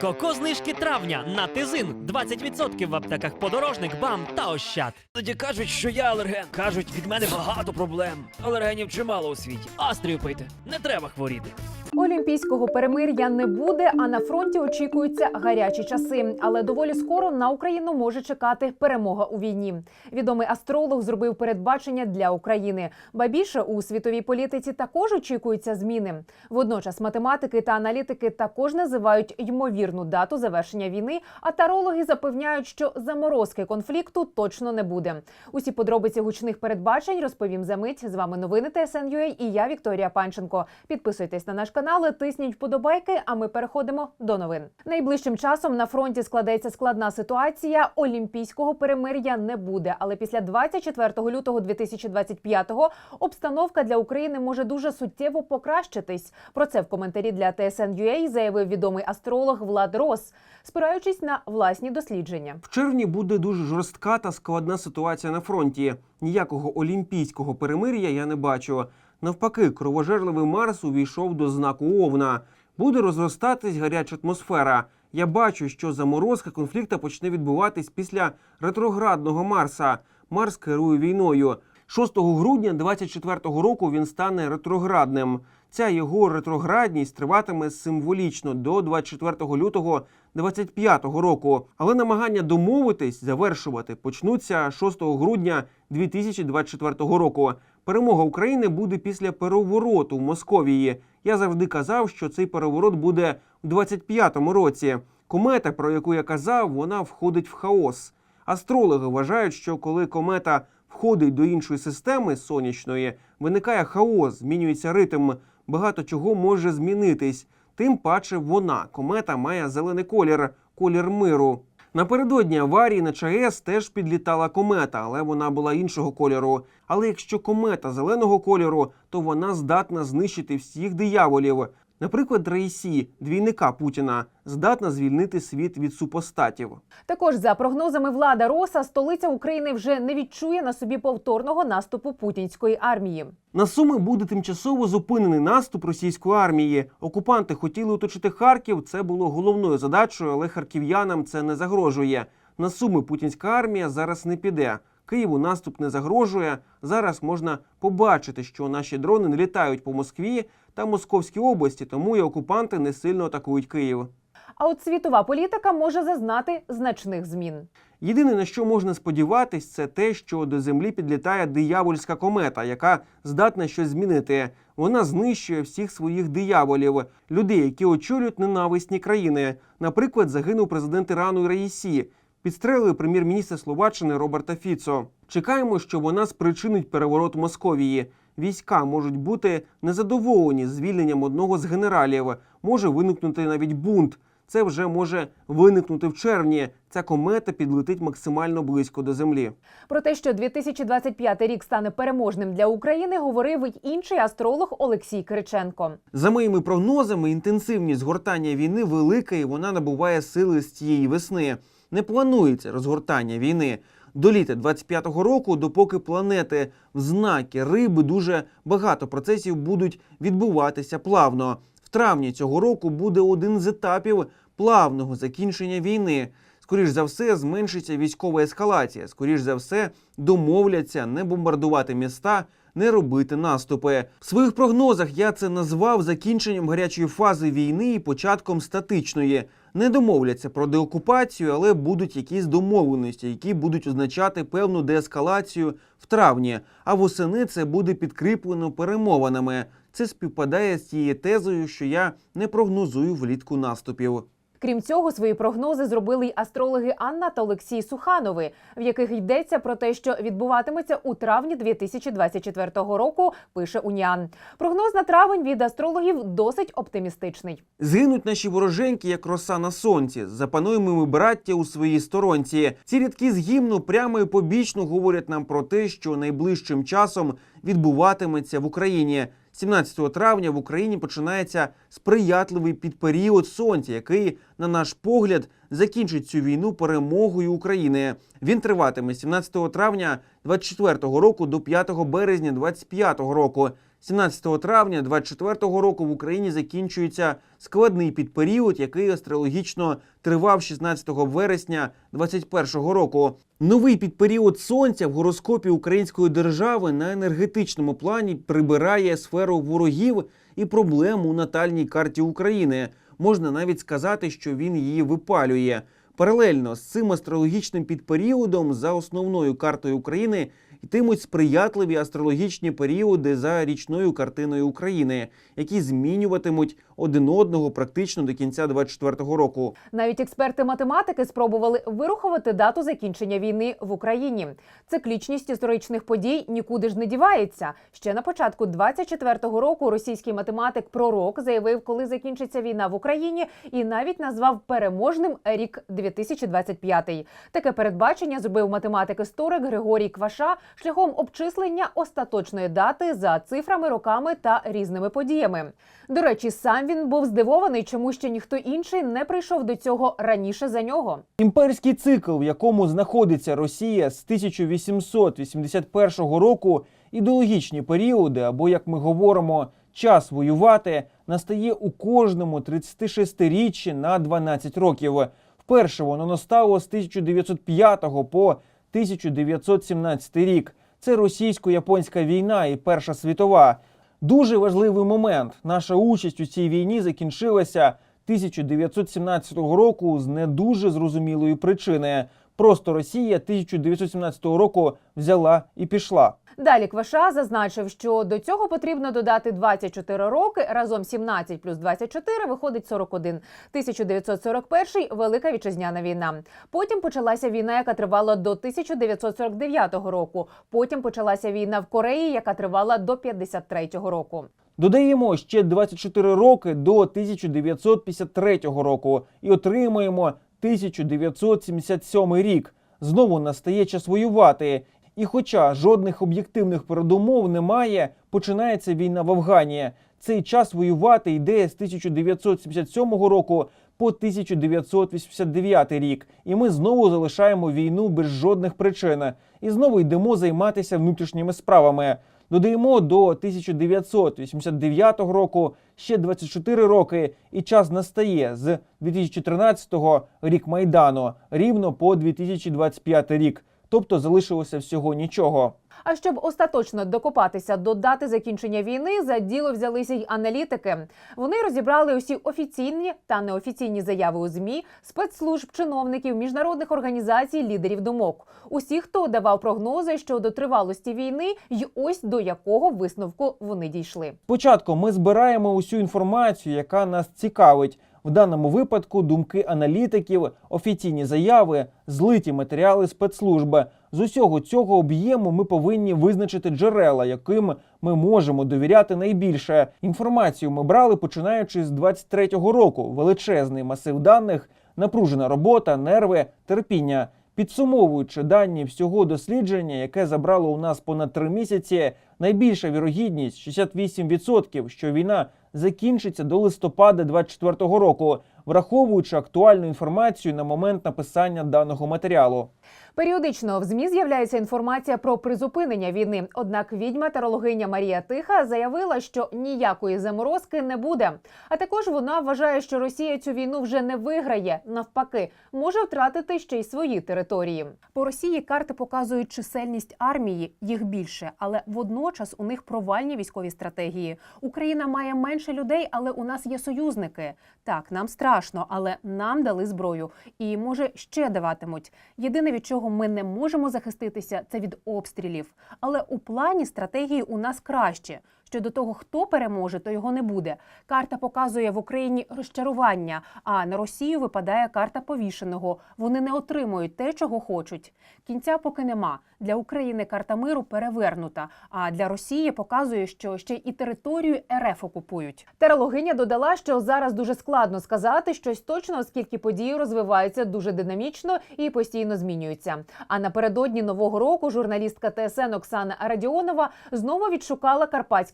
Коко знижки травня на тизин 20% в аптеках подорожник, бам та ощад. Тоді кажуть, що я алерген. Кажуть, від мене багато проблем. Алергенів чимало у світі. Астрію пийте, не треба хворіти. Олімпійського перемир'я не буде, а на фронті очікуються гарячі часи. Але доволі скоро на Україну може чекати перемога у війні. Відомий астролог зробив передбачення для України. Ба більше у світовій політиці також очікуються зміни. Водночас математики та аналітики також називають ймовірну дату завершення війни. А тарологи запевняють, що заморозки конфлікту точно не буде. Усі подробиці гучних передбачень розповім за мить. З вами новини ТСНЮА і я Вікторія Панченко. Підписуйтесь на наш канал, тисніть вподобайки. А ми переходимо до новин. Найближчим часом на фронті складеться складна ситуація. Олімпійського перемир'я не буде. Але після 24 лютого 2025-го обстановка для України може дуже суттєво покращитись. Про це в коментарі для TSN.ua заявив відомий астролог Влад Рос, спираючись на власні дослідження. В червні буде дуже жорстка та складна ситуація на фронті. Ніякого олімпійського перемир'я я не бачу. Навпаки, кровожерливий Марс увійшов до знаку Овна. Буде розростатись гаряча атмосфера. Я бачу, що заморозка конфлікту почне відбуватись після ретроградного Марса. Марс керує війною. 6 грудня 24-го року він стане ретроградним. Ця його ретроградність триватиме символічно до 24 лютого 25-го року. Але намагання домовитись завершувати почнуться 6 грудня 2024 року. Перемога України буде після перевороту в Московії. Я завжди казав, що цей переворот буде в 25-му році. Комета, про яку я казав, вона входить в хаос. Астрологи вважають, що коли комета входить до іншої системи сонячної, виникає хаос, змінюється ритм. Багато чого може змінитись. Тим паче вона, комета, має зелений колір, колір миру. Напередодні аварії на ЧАЕС теж підлітала комета, але вона була іншого кольору. Але якщо комета зеленого кольору, то вона здатна знищити всіх дияволів. Наприклад, Раїсі, двійника Путіна, здатна звільнити світ від супостатів. Також за прогнозами влада Роса, столиця України вже не відчує на собі повторного наступу путінської армії. На Суми буде тимчасово зупинений наступ російської армії. Окупанти хотіли оточити Харків. Це було головною задачею, але харків'янам це не загрожує. На Суми путінська армія зараз не піде. Києву наступ не загрожує. Зараз можна побачити, що наші дрони не літають по Москві та Московській області, тому і окупанти не сильно атакують Київ. А от світова політика може зазнати значних змін. Єдине на що можна сподіватись, це те, що до землі підлітає диявольська комета, яка здатна щось змінити. Вона знищує всіх своїх дияволів, людей, які очолюють ненависні країни. Наприклад, загинув президент Ірану Раїсі. Підстрелили прем'єр-міністра Словаччини Роберта Фіцо. Чекаємо, що вона спричинить переворот Московії. Війська можуть бути незадоволені звільненням одного з генералів. Може виникнути навіть бунт. Це вже може виникнути в червні. Ця комета підлетить максимально близько до землі. Про те, що 2025 рік стане переможним для України, говорив й інший астролог Олексій Кириченко. За моїми прогнозами, інтенсивність згортання війни велика і вона набуває сили з цієї весни. Не планується розгортання війни. До літа 25-го року, допоки планети в знаки риби дуже багато процесів будуть відбуватися плавно. В травні цього року буде один з етапів плавного закінчення війни. Скоріш за все, зменшиться військова ескалація. Скоріш за все, домовляться не бомбардувати міста, не робити наступи. В своїх прогнозах я це назвав закінченням гарячої фази війни і початком статичної. Не домовляться про деокупацію, але будуть якісь домовленості, які будуть означати певну деескалацію в травні. А восени це буде підкріплено перемовинами. Це співпадає з тією тезою, що я не прогнозую влітку наступів. Крім цього, свої прогнози зробили й астрологи Анна та Олексій Суханови, в яких йдеться про те, що відбуватиметься у травні 2024 року. Пише Уніан. Прогноз на травень від астрологів досить оптимістичний. Згинуть наші вороженьки, як роса на сонці. Запануємо ми браття у своїй сторонці. Ці рядки з гімну прямо і побічно говорять нам про те, що найближчим часом відбуватиметься в Україні. 17 травня в Україні починається сприятливий підперіод сонця, який, на наш погляд, закінчить цю війну перемогою України. Він триватиме з 17 травня 24 року до 5 березня 25 року. 17 травня 24 року в Україні закінчується складний підперіод, який астрологічно тривав 16 вересня 21 року. Новий підперіод сонця в гороскопі української держави на енергетичному плані прибирає сферу ворогів і проблем у натальній карті України. Можна навіть сказати, що він її випалює. Паралельно з цим астрологічним підперіодом за основною картою України йтимуть сприятливі астрологічні періоди за річною картиною України, які змінюватимуть один одного практично до кінця 24 року. Навіть експерти математики спробували вирахувати дату закінчення війни в Україні. Циклічність історичних подій нікуди ж не дівається. Ще на початку 24-го року російський математик Пророк заявив, коли закінчиться війна в Україні, і навіть назвав переможним рік 2025. Таке передбачення зробив математик-історик Григорій Кваша шляхом обчислення остаточної дати за цифрами, роками та різними подіями. До речі, сам він був здивований, чому ще ніхто інший не прийшов до цього раніше за нього. Імперський цикл, в якому знаходиться Росія з 1881 року, ідеологічні періоди, або як ми говоримо, час воювати, настає у кожному 36-річчі на 12 років. Вперше воно настало з 1905 по 1917 рік. Це російсько-японська війна і Перша світова. Дуже важливий момент. Наша участь у цій війні закінчилася 1917 року з не дуже зрозумілої причини. Просто Росія 1917 року взяла і пішла. Далі Кваша зазначив, що до цього потрібно додати 24 роки. Разом 17 плюс 24 виходить 41. 1941 – Велика вітчизняна війна. Потім почалася війна, яка тривала до 1949 року. Потім почалася війна в Кореї, яка тривала до 53 року. Додаємо ще 24 роки до 1953 року і отримаємо 1977 рік. Знову настає час воювати. І хоча жодних об'єктивних передумов немає, починається війна в Афгані. Цей час воювати йде з 1977 року по 1989 рік, і ми знову залишаємо війну без жодних причин. І знову йдемо займатися внутрішніми справами. Додаємо до 1989 року ще 24 роки, і час настає з 2014 рік майдану рівно по 2025 рік. Тобто залишилося всього нічого. А щоб остаточно докопатися до дати закінчення війни, за діло взялися й аналітики. Вони розібрали усі офіційні та неофіційні заяви у змі, спецслужб, чиновників, міжнародних організацій, лідерів думок. Усі, хто давав прогнози щодо тривалості війни, й ось до якого висновку вони дійшли. Спочатку ми збираємо усю інформацію, яка нас цікавить. В даному випадку думки аналітиків, офіційні заяви, злиті матеріали спецслужби. З усього цього об'єму ми повинні визначити джерела, яким ми можемо довіряти найбільше. Інформацію ми брали починаючи з 23-го року. Величезний масив даних, напружена робота, нерви, терпіння. Підсумовуючи дані всього дослідження, яке забрало у нас понад три місяці, найбільша вірогідність 68%, що війна закінчиться до листопада 24-го року, враховуючи актуальну інформацію на момент написання даного матеріалу. Періодично в змі з'являється інформація про призупинення війни. Однак відьма-тарологиня Марія Тиха заявила, що ніякої заморозки не буде. А також вона вважає, що Росія цю війну вже не виграє. Навпаки, може втратити ще й свої території. По Росії карти показують чисельність армії, їх більше, але водночас у них провальні військові стратегії. Україна має менше людей, але у нас є союзники. Так, нам страшно, але нам дали зброю і може ще даватимуть. Єдине від чого ми не можемо захиститися, це від обстрілів. Але у плані стратегії у нас краще. Щодо того, хто переможе, то його не буде. Карта показує в Україні розчарування, а на Росію випадає карта повішеного. Вони не отримують те, чого хочуть. Кінця поки нема. Для України карта миру перевернута. А для Росії показує, що ще і територію РФ окупують. Терологиня додала, що зараз дуже складно сказати щось точно, оскільки події розвиваються дуже динамічно і постійно змінюються. А напередодні нового року журналістка ТСН Оксана Радіонова знову відшукала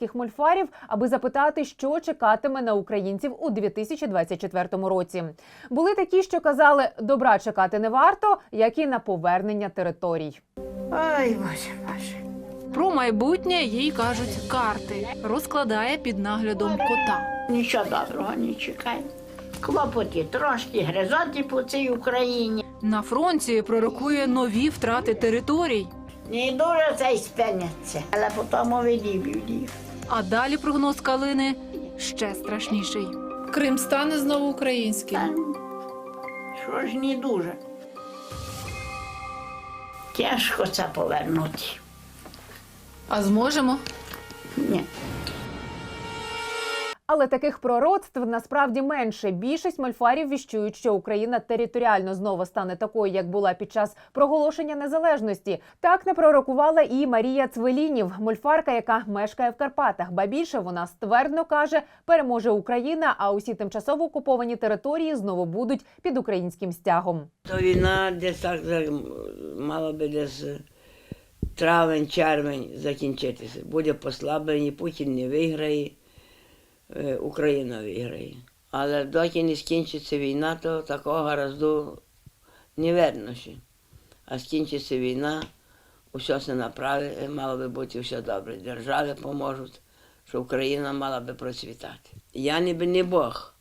карпатських мольфарів, аби запитати, що чекатиме на українців у 2024 році. Були такі, що казали, добра чекати не варто, як і на повернення територій. Ой, боже, боже. Про майбутнє їй кажуть карти. Розкладає під наглядом кота. Нічого доброго не чекай. Клопоті трошки гризоті по цій Україні. На фронті пророкує нові втрати територій. Не дуже це й спиняться, але потім відіб'ють їх. А далі прогноз Калини ще страшніший. Крим стане знову українським. Що ж не дуже. Тяжко це повернути. А зможемо? Ні. Але таких пророцтв насправді менше. Більшість мольфарів віщують, що Україна територіально знову стане такою, як була під час проголошення незалежності. Так не пророкувала і Марія Цвелінів, мольфарка, яка мешкає в Карпатах. Ба більше вона ствердно каже, переможе Україна, а усі тимчасово окуповані території знову будуть під українським стягом. То війна десь так мала би десь е, травень, червень закінчитися. Буде послаблення, Путін не виграє, Україна виграє. Але доки не скінчиться війна, то такого гаразду не видно. А скінчиться війна, усе се направить, мало би бути все добре. Держави поможуть, що Україна мала би процвітати. Я ніби не Бог.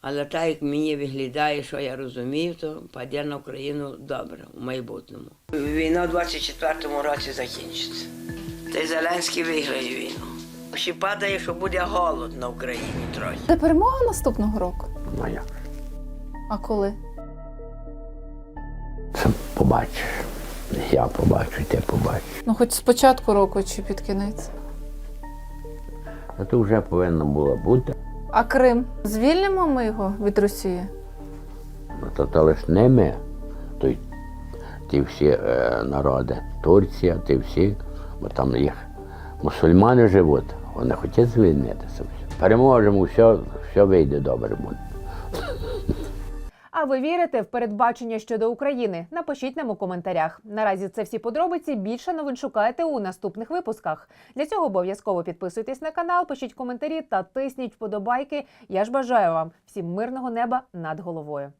Але так як мені виглядає, що я розумію, то паде на Україну добре у майбутньому. Війна в 24-му році закінчиться. Та й Зеленський виграє війну. Ще падає, що буде голод на Україні трохи. Це перемога наступного року. Ну як? А коли? Це побачиш. Я побачу, ти побачиш. Ну, хоч з початку року чи під кінець. А то вже повинно було бути. А Крим? Звільнимо ми його від Росії? Ну, то, то лиш не ми. То й ті всі е, народи, Турція, ті всі, бо там їх мусульмани живуть, вони хочуть звільнитися. Переможемо, все, все вийде добре буде. А ви вірите в передбачення щодо України? Напишіть нам у коментарях. Наразі це всі подробиці. Більше новин шукайте у наступних випусках. Для цього обов'язково підписуйтесь на канал, пишіть коментарі та тисніть вподобайки. Я ж бажаю вам всім мирного неба над головою.